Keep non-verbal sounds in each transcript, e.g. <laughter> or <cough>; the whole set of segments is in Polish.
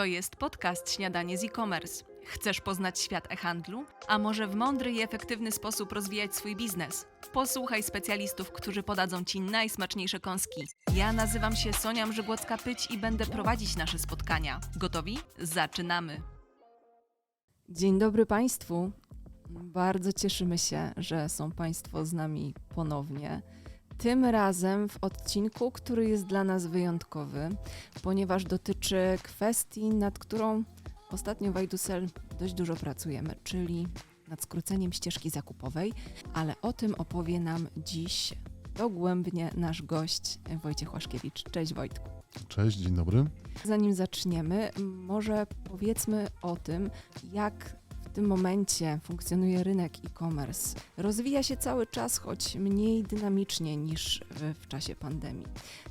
To jest podcast Śniadanie z e-commerce. Chcesz poznać świat e-handlu? A może w mądry i efektywny sposób rozwijać swój biznes? Posłuchaj specjalistów, którzy podadzą Ci najsmaczniejsze kąski. Ja nazywam się Sonia Mrzygłocka-Pyć i będę prowadzić nasze spotkania. Gotowi? Zaczynamy! Dzień dobry Państwu. Bardzo cieszymy się, że są Państwo z nami ponownie. Tym razem w odcinku, który jest dla nas wyjątkowy, ponieważ dotyczy kwestii, nad którą ostatnio w Idusel dość dużo pracujemy, czyli nad skróceniem ścieżki zakupowej, ale o tym opowie nam dziś dogłębnie nasz gość Wojciech Łaszkiewicz. Cześć Wojtku. Cześć, dzień dobry. Zanim zaczniemy, może powiedzmy o tym, jak tym momencie funkcjonuje rynek e-commerce. Rozwija się cały czas, choć mniej dynamicznie niż w czasie pandemii.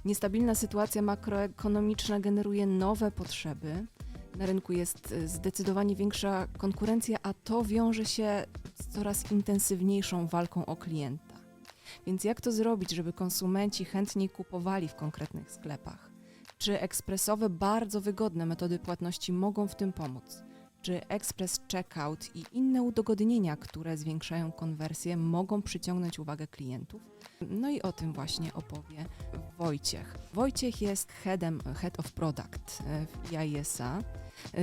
Niestabilna sytuacja makroekonomiczna generuje nowe potrzeby. Na rynku jest zdecydowanie większa konkurencja, a to wiąże się z coraz intensywniejszą walką o klienta. Więc jak to zrobić, żeby konsumenci chętniej kupowali w konkretnych sklepach? Czy ekspresowe, bardzo wygodne metody płatności mogą w tym pomóc? Czy Express Checkout i inne udogodnienia, które zwiększają konwersję, mogą przyciągnąć uwagę klientów? No i o tym właśnie opowie Wojciech. Wojciech jest headem, head of product w IISA.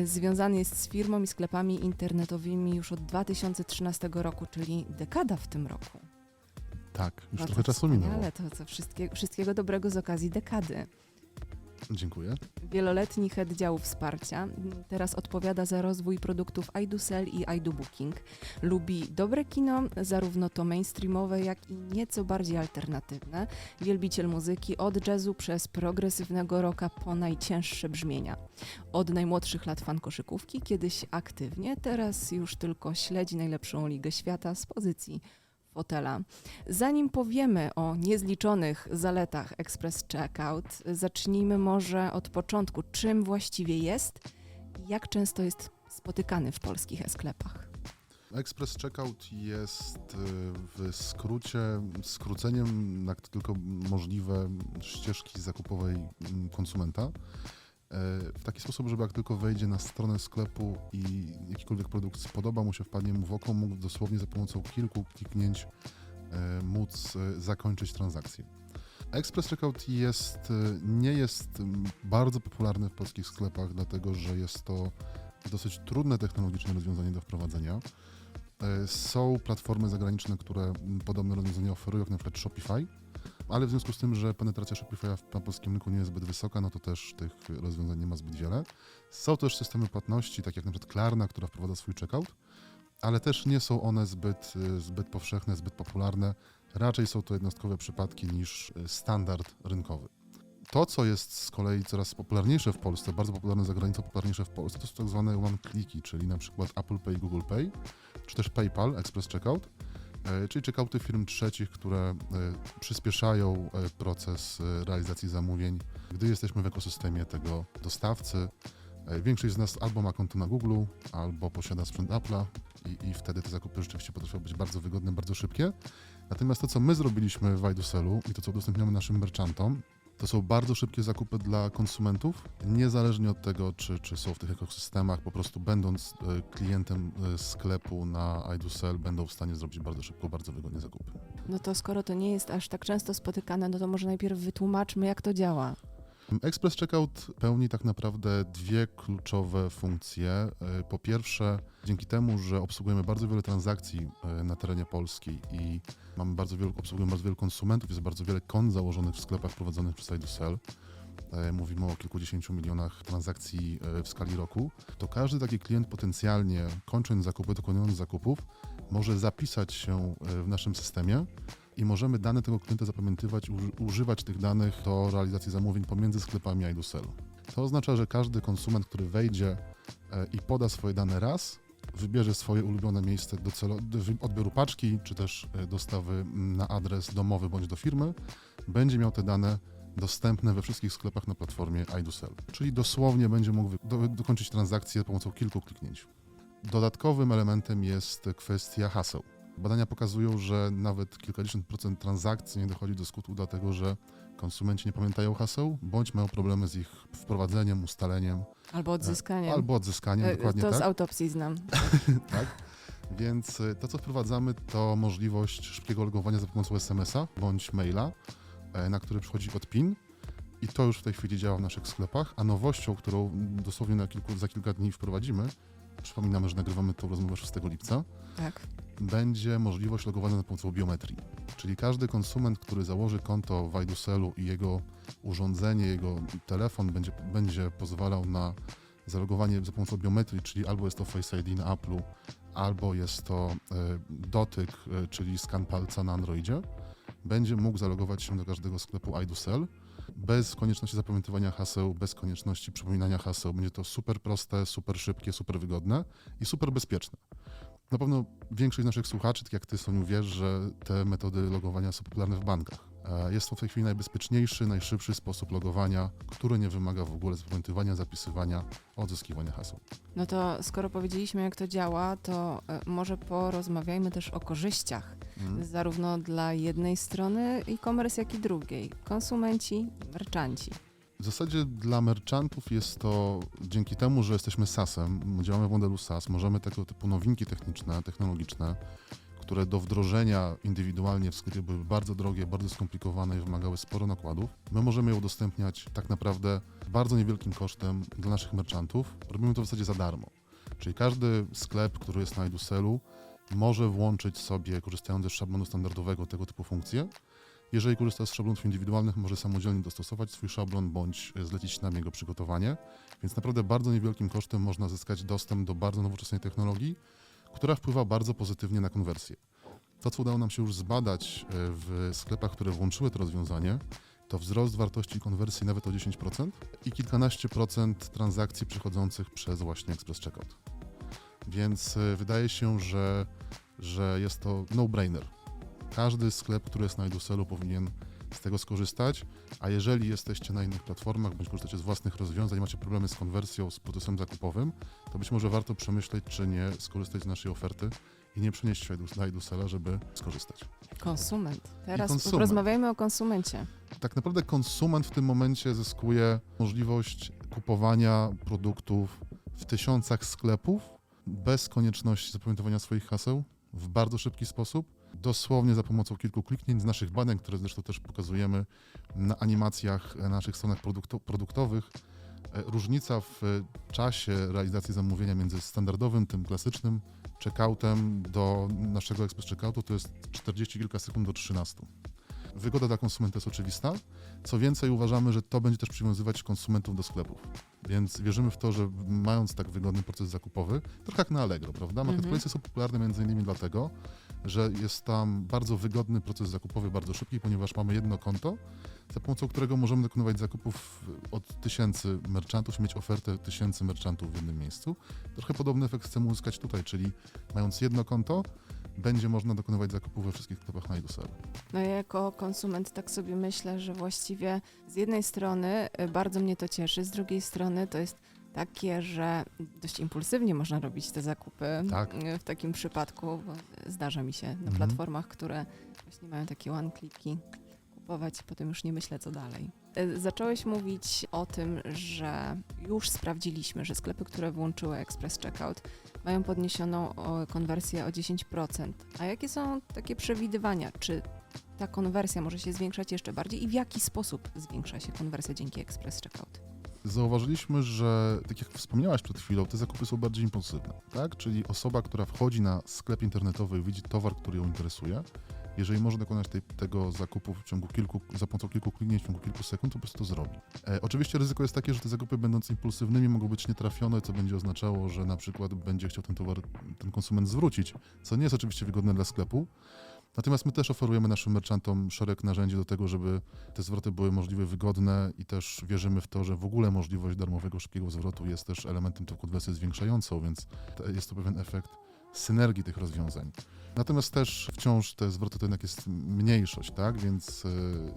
Związany jest z firmą i sklepami internetowymi już od 2013 roku, czyli dekada w tym roku. Tak, już No trochę czasu minęło. Ale to, to wszystkie, wszystkiego dobrego z okazji dekady. Dziękuję. Wieloletni head działu wsparcia. Teraz odpowiada za rozwój produktów iDoSell i iDoBooking. Lubi dobre kino, zarówno to mainstreamowe, jak i nieco bardziej alternatywne. Wielbiciel muzyki od jazzu przez progresywnego rocka po najcięższe brzmienia. Od najmłodszych lat fan koszykówki, kiedyś aktywnie, teraz już tylko śledzi najlepszą ligę świata z pozycji fotela. Zanim powiemy o niezliczonych zaletach Express Checkout, zacznijmy może od początku. Czym właściwie jest i jak często jest spotykany w polskich sklepach? Express Checkout jest y, w skrócie skróceniem, to tylko możliwe, ścieżki zakupowej mm, konsumenta. E, W taki sposób, żeby jak tylko wejdzie na stronę sklepu i jakikolwiek produkt spodoba mu się, wpadnie mu w oko, mógł dosłownie za pomocą kilku kliknięć e, móc e, zakończyć transakcję. Express Checkout jest, nie jest bardzo popularny w polskich sklepach, dlatego że jest to dosyć trudne technologicznie rozwiązanie do wprowadzenia. Są platformy zagraniczne, które podobne rozwiązania oferują, jak na przykład Shopify, ale w związku z tym, że penetracja Shopify'a na polskim rynku nie jest zbyt wysoka, no to też tych rozwiązań nie ma zbyt wiele. Są też systemy płatności, takie jak na przykład Klarna, która wprowadza swój checkout, ale też nie są one zbyt, y, zbyt powszechne, zbyt popularne. Raczej są to jednostkowe przypadki niż y, standard rynkowy. To, co jest z kolei coraz popularniejsze w Polsce, bardzo popularne za granicą, popularniejsze w Polsce, to są tak zwane one-cliki, czyli na przykład Apple Pay, Google Pay, czy też PayPal, Express Checkout, czyli checkouty firm trzecich, które e, przyspieszają e, proces e, realizacji zamówień, gdy jesteśmy w ekosystemie tego dostawcy. E, Większość z nas albo ma konto na Google, albo posiada sprzęt Apple'a i, i wtedy te zakupy rzeczywiście potrafią być bardzo wygodne, bardzo szybkie. Natomiast to, co my zrobiliśmy w iDoSellu i to, co udostępniamy naszym merchantom, to są bardzo szybkie zakupy dla konsumentów, niezależnie od tego, czy, czy są w tych ekosystemach, po prostu będąc e, klientem e, sklepu na iDoSell, będą w stanie zrobić bardzo szybko, bardzo wygodnie zakupy. No to skoro to nie jest aż tak często spotykane, no to może najpierw wytłumaczmy, jak to działa. Express Checkout pełni tak naprawdę dwie kluczowe funkcje. E, Po pierwsze, dzięki temu, że obsługujemy bardzo wiele transakcji e, na terenie Polski i mamy bardzo wielu, obsługujemy bardzo wielu konsumentów, jest bardzo wiele kont założonych w sklepach prowadzonych przez iDoSell. E, Mówimy o kilkudziesięciu milionach transakcji w skali roku. To każdy taki klient potencjalnie, kończąc zakupy, dokonując zakupów, może zapisać się w naszym systemie i możemy dane tego klienta zapamiętywać, uży- używać tych danych do realizacji zamówień pomiędzy sklepami iDoSellu. To oznacza, że każdy konsument, który wejdzie e, i poda swoje dane raz, wybierze swoje ulubione miejsce do, wy- odbioru paczki, czy też e, dostawy na adres domowy bądź do firmy, będzie miał te dane dostępne we wszystkich sklepach na platformie iDoSell. Czyli dosłownie będzie mógł do, dokończyć transakcję za pomocą kilku kliknięć. Dodatkowym elementem jest kwestia haseł. Badania pokazują, że nawet kilkadziesiąt procent transakcji nie dochodzi do skutku, dlatego że konsumenci nie pamiętają haseł, bądź mają problemy z ich wprowadzeniem, ustaleniem Albo odzyskaniem. albo odzyskaniem, E, dokładnie to tak. z autopsji znam. <laughs> tak? Więc y, to, co wprowadzamy, to możliwość szybkiego logowania za pomocą SMS-a bądź maila, e, na który przychodzi od PIN. I to już w tej chwili działa w naszych sklepach. A nowością, którą dosłownie kilku, za kilka dni wprowadzimy, przypominamy, że nagrywamy tą rozmowę 6 lipca, Tak. Będzie możliwość logowania za pomocą biometrii. Czyli każdy konsument, który założy konto w iDuselu i jego urządzenie, jego telefon będzie, będzie pozwalał na zalogowanie za pomocą biometrii, czyli albo jest to Face ID na Apple'u, albo jest to e, dotyk, e, czyli skan palca na Androidzie, będzie mógł zalogować się do każdego sklepu iDusel bez konieczności zapamiętywania haseł, bez konieczności przypominania haseł. Będzie to super proste, super szybkie, super wygodne i super bezpieczne. Na pewno większość naszych słuchaczy, tak jak ty Soniu, wiesz, że te metody logowania są popularne w bankach. E, Jest to w tej chwili najbezpieczniejszy, najszybszy sposób logowania, który nie wymaga w ogóle zapamiętywania, zapisywania, odzyskiwania haseł. No to skoro powiedzieliśmy, jak to działa, to e, może porozmawiajmy też o korzyściach, Mhm. zarówno dla jednej strony e-commerce, jak i drugiej. Konsumenci, merchanci. W zasadzie dla merchantów jest to dzięki temu, że jesteśmy SaaS-em, działamy w modelu SaaS, możemy tego typu nowinki techniczne, technologiczne, które do wdrożenia indywidualnie w sklepie były bardzo drogie, bardzo skomplikowane i wymagały sporo nakładów, my możemy je udostępniać tak naprawdę bardzo niewielkim kosztem dla naszych merchantów. Robimy to w zasadzie za darmo. Czyli każdy sklep, który jest na Eduselu, może włączyć sobie, korzystając ze szablonu standardowego, tego typu funkcje. Jeżeli korzysta z szablonów indywidualnych, może samodzielnie dostosować swój szablon bądź e, zlecić nam jego przygotowanie. Więc naprawdę bardzo niewielkim kosztem można zyskać dostęp do bardzo nowoczesnej technologii, która wpływa bardzo pozytywnie na konwersję. To, co udało nam się już zbadać e, w sklepach, które włączyły to rozwiązanie, to wzrost wartości konwersji nawet o 10% i kilkanaście procent transakcji przechodzących przez właśnie Express Checkout. Więc e, wydaje się, że, że jest to no-brainer. Każdy sklep, który jest na Eduselu powinien z tego skorzystać, a jeżeli jesteście na innych platformach bądź korzystacie z własnych rozwiązań, macie problemy z konwersją, z procesem zakupowym, to być może warto przemyśleć, czy nie skorzystać z naszej oferty i nie przenieść się do Edusela, żeby skorzystać. Konsument. Teraz konsument. porozmawiajmy o konsumencie. Tak naprawdę konsument w tym momencie zyskuje możliwość kupowania produktów w tysiącach sklepów bez konieczności zapamiętywania swoich haseł w bardzo szybki sposób, dosłownie za pomocą kilku kliknięć z naszych badań, które zresztą też pokazujemy na animacjach na naszych stronach produkto- produktowych. E, Różnica w e, czasie realizacji zamówienia między standardowym, tym klasycznym checkoutem do naszego express checkoutu to jest 40 kilka sekund do 13. Wygoda dla konsumenta jest oczywista. Co więcej, uważamy, że to będzie też przywiązywać konsumentów do sklepów. Więc wierzymy w to, że mając tak wygodny proces zakupowy, trochę jak na Allegro, prawda? Mhm. Marketplace są popularne między innymi dlatego, że jest tam bardzo wygodny proces zakupowy, bardzo szybki, ponieważ mamy jedno konto, za pomocą którego możemy dokonywać zakupów od tysięcy merchantów mieć ofertę tysięcy merchantów w jednym miejscu. Trochę podobny efekt chcemy uzyskać tutaj, czyli mając jedno konto, będzie można dokonywać zakupów we wszystkich sklepach na Edusel. No ja jako konsument tak sobie myślę, że właściwie z jednej strony y, bardzo mnie to cieszy, z drugiej strony to jest takie, że dość impulsywnie można robić te zakupy Tak. y, w takim przypadku, bo zdarza mi się na Mhm. platformach, które właśnie mają takie one-kliki kupować, potem już nie myślę co dalej. Y, Zacząłeś mówić o tym, że już sprawdziliśmy, że sklepy, które włączyły Express Checkout mają podniesioną konwersję o 10%. A jakie są takie przewidywania? Czy ta konwersja może się zwiększać jeszcze bardziej i w jaki sposób zwiększa się konwersja dzięki Express Checkout? Zauważyliśmy, że tak jak wspomniałaś przed chwilą, te zakupy są bardziej impulsywne, tak? Czyli osoba, która wchodzi na sklep internetowy i widzi towar, który ją interesuje, jeżeli może dokonać tej, tego zakupu w ciągu kilku, za pomocą kilku kliknięć w ciągu kilku sekund, to po prostu to zrobi. E, oczywiście ryzyko jest takie, że te zakupy będąc impulsywnymi mogą być nietrafione, co będzie oznaczało, że na przykład będzie chciał ten towar, ten konsument zwrócić, co nie jest oczywiście wygodne dla sklepu. Natomiast my też oferujemy naszym merchantom szereg narzędzi do tego, żeby te zwroty były możliwe, wygodne i też wierzymy w to, że w ogóle możliwość darmowego, szybkiego zwrotu jest też elementem tej konwersji zwiększającą, więc jest to pewien efekt synergii tych rozwiązań. Natomiast też wciąż te zwroty to jednak jest mniejszość, tak? Więc e,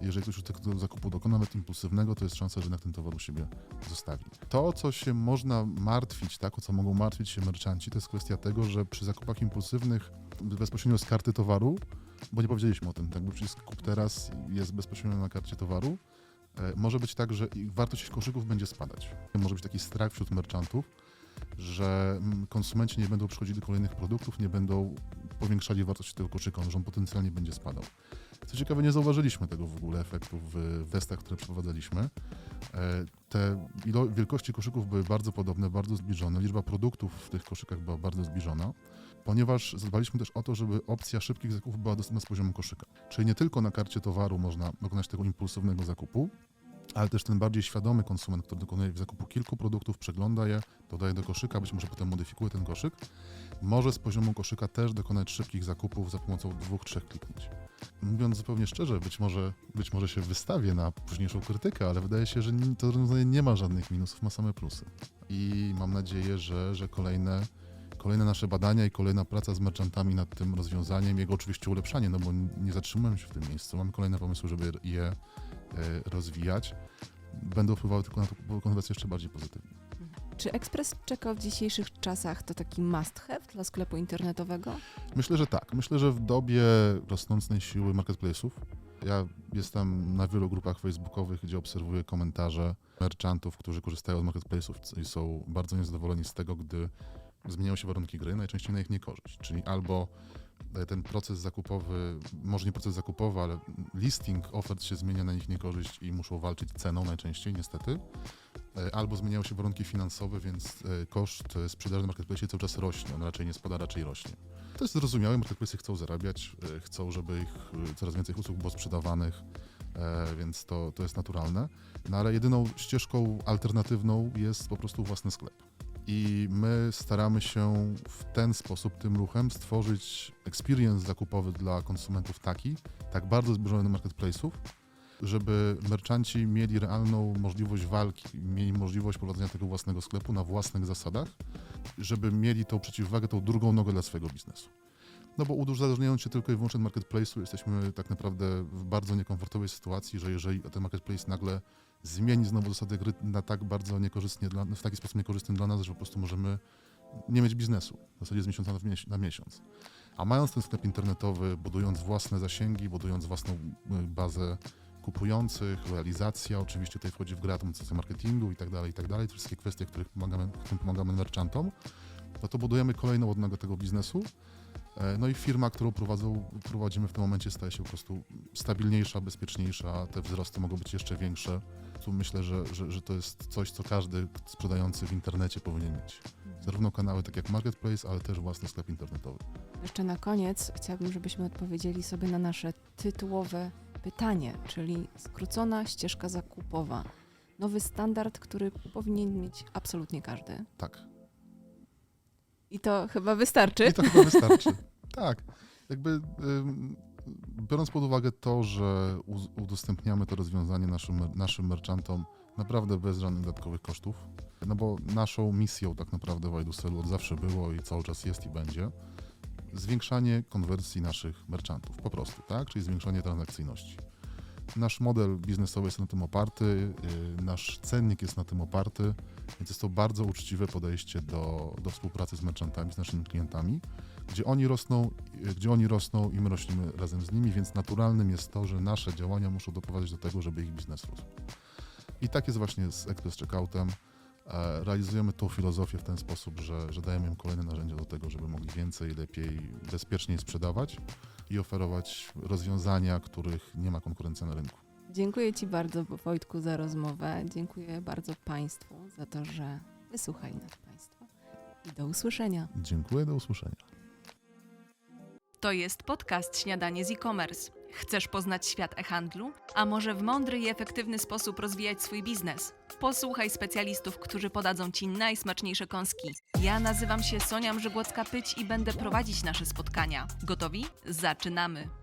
jeżeli ktoś już tego zakupu dokona, nawet impulsywnego, to jest szansa, że jednak ten towar u siebie zostawi. To, co się można martwić, tak? O co mogą martwić się merchanci, to jest kwestia tego, że przy zakupach impulsywnych bezpośrednio z karty towaru, bo nie powiedzieliśmy o tym, tak? Bo przycisk kup teraz jest bezpośrednio na karcie towaru, e, może być tak, że wartość koszyków będzie spadać. Może być taki strach wśród merchantów, że konsumenci nie będą przychodzili do kolejnych produktów, nie będą powiększali wartości tego koszyka, że on potencjalnie będzie spadał. Co ciekawe, nie zauważyliśmy tego w ogóle efektu w testach, które przeprowadzaliśmy. E, Te wielkości koszyków były bardzo podobne, bardzo zbliżone. Liczba produktów w tych koszykach była bardzo zbliżona, ponieważ zadbaliśmy też o to, żeby opcja szybkich zakupów była dostępna z poziomu koszyka. Czyli nie tylko na karcie towaru można dokonać tego impulsywnego zakupu, ale też ten bardziej świadomy konsument, który dokonuje zakupu kilku produktów, przegląda je, dodaje do koszyka, być może potem modyfikuje ten koszyk, może z poziomu koszyka też dokonać szybkich zakupów za pomocą dwóch, trzech kliknięć. Mówiąc zupełnie szczerze, być może, być może się wystawię na późniejszą krytykę, ale wydaje się, że to rozwiązanie nie ma żadnych minusów, ma same plusy. I mam nadzieję, że, że kolejne, kolejne nasze badania i kolejna praca z merchantami nad tym rozwiązaniem, jego oczywiście ulepszanie, no bo nie zatrzymujemy się w tym miejscu, mamy kolejne pomysły, żeby je rozwijać, będą wpływały tylko na tą konwersję jeszcze bardziej pozytywnie. Czy ekspres czeka w dzisiejszych czasach to taki must have dla sklepu internetowego? Myślę, że tak. Myślę, że w dobie rosnącej siły marketplace'ów, ja jestem na wielu grupach facebookowych, gdzie obserwuję komentarze merchantów, którzy korzystają z marketplace'ów i są bardzo niezadowoleni z tego, gdy zmieniają się warunki gry, najczęściej na ich niekorzyść. Czyli albo e, ten proces zakupowy, może nie proces zakupowy, ale listing ofert się zmienia na ich niekorzyść i muszą walczyć ceną najczęściej, niestety. E, Albo zmieniają się warunki finansowe, więc e, koszt sprzedaży na marketplace cały czas rośnie. On raczej nie spada, raczej rośnie. To jest zrozumiałe, marketplace chcą zarabiać, chcą, żeby ich coraz więcej usług było sprzedawanych, więc to, to jest naturalne. No ale jedyną ścieżką alternatywną jest po prostu własny sklep. I my staramy się w ten sposób, tym ruchem stworzyć experience zakupowy dla konsumentów taki, tak bardzo zbliżony do marketplace'ów, żeby merchanci mieli realną możliwość walki, mieli możliwość prowadzenia tego własnego sklepu na własnych zasadach, żeby mieli tą przeciwwagę, tą drugą nogę dla swojego biznesu. No bo uzależniając się tylko i wyłącznie od marketplace'u, jesteśmy tak naprawdę w bardzo niekomfortowej sytuacji, że jeżeli ten marketplace nagle zmieni znowu zasady gry na tak bardzo niekorzystnie, dla, w taki sposób niekorzystny dla nas, że po prostu możemy nie mieć biznesu, w zasadzie z miesiąca na, mies- na miesiąc. A mając ten sklep internetowy, budując własne zasięgi, budując własną y, bazę kupujących, realizacja, oczywiście tutaj wchodzi w grę automatyzacja marketingu i tak dalej, i tak dalej, wszystkie kwestie, których pomagamy, którym pomagamy merchantom, no to budujemy kolejną odnogę tego biznesu. E, No i firma, którą prowadzą, prowadzimy w tym momencie staje się po prostu stabilniejsza, bezpieczniejsza, te wzrosty mogą być jeszcze większe. Tu myślę, że, że, że to jest coś, co każdy sprzedający w internecie powinien mieć. Zarówno kanały tak jak Marketplace, ale też własny sklep internetowy. Jeszcze na koniec chciałabym, żebyśmy odpowiedzieli sobie na nasze tytułowe pytanie, czyli skrócona ścieżka zakupowa. Nowy standard, który powinien mieć absolutnie każdy. Tak. I to chyba wystarczy. I to chyba wystarczy. <laughs> tak. Jakby biorąc pod uwagę to, że udostępniamy to rozwiązanie naszym, naszym merchantom naprawdę bez żadnych dodatkowych kosztów, no bo naszą misją tak naprawdę w iDuselu od zawsze było i cały czas jest i będzie zwiększanie konwersji naszych merchantów, po prostu, tak? Czyli zwiększanie transakcyjności. Nasz model biznesowy jest na tym oparty, yy, nasz cennik jest na tym oparty, więc jest to bardzo uczciwe podejście do, do współpracy z merchantami, z naszymi klientami, gdzie oni rosną, yy, gdzie oni rosną i my rośniemy razem z nimi, więc naturalnym jest to, że nasze działania muszą doprowadzić do tego, żeby ich biznes rósł. I tak jest właśnie z Express Checkoutem. Realizujemy tą filozofię w ten sposób, że, że dajemy im kolejne narzędzia do tego, żeby mogli więcej, lepiej, bezpieczniej sprzedawać i oferować rozwiązania, których nie ma konkurencji na rynku. Dziękuję Ci bardzo, Wojtku, za rozmowę. Dziękuję bardzo Państwu za to, że wysłuchali nas Państwo. I do usłyszenia. Dziękuję, do usłyszenia. To jest podcast Śniadanie z e-commerce. Chcesz poznać świat e-handlu? A może w mądry i efektywny sposób rozwijać swój biznes? Posłuchaj specjalistów, którzy podadzą Ci najsmaczniejsze kąski. Ja nazywam się Sonia Mrzygłocka-Pyć i będę prowadzić nasze spotkania. Gotowi? Zaczynamy!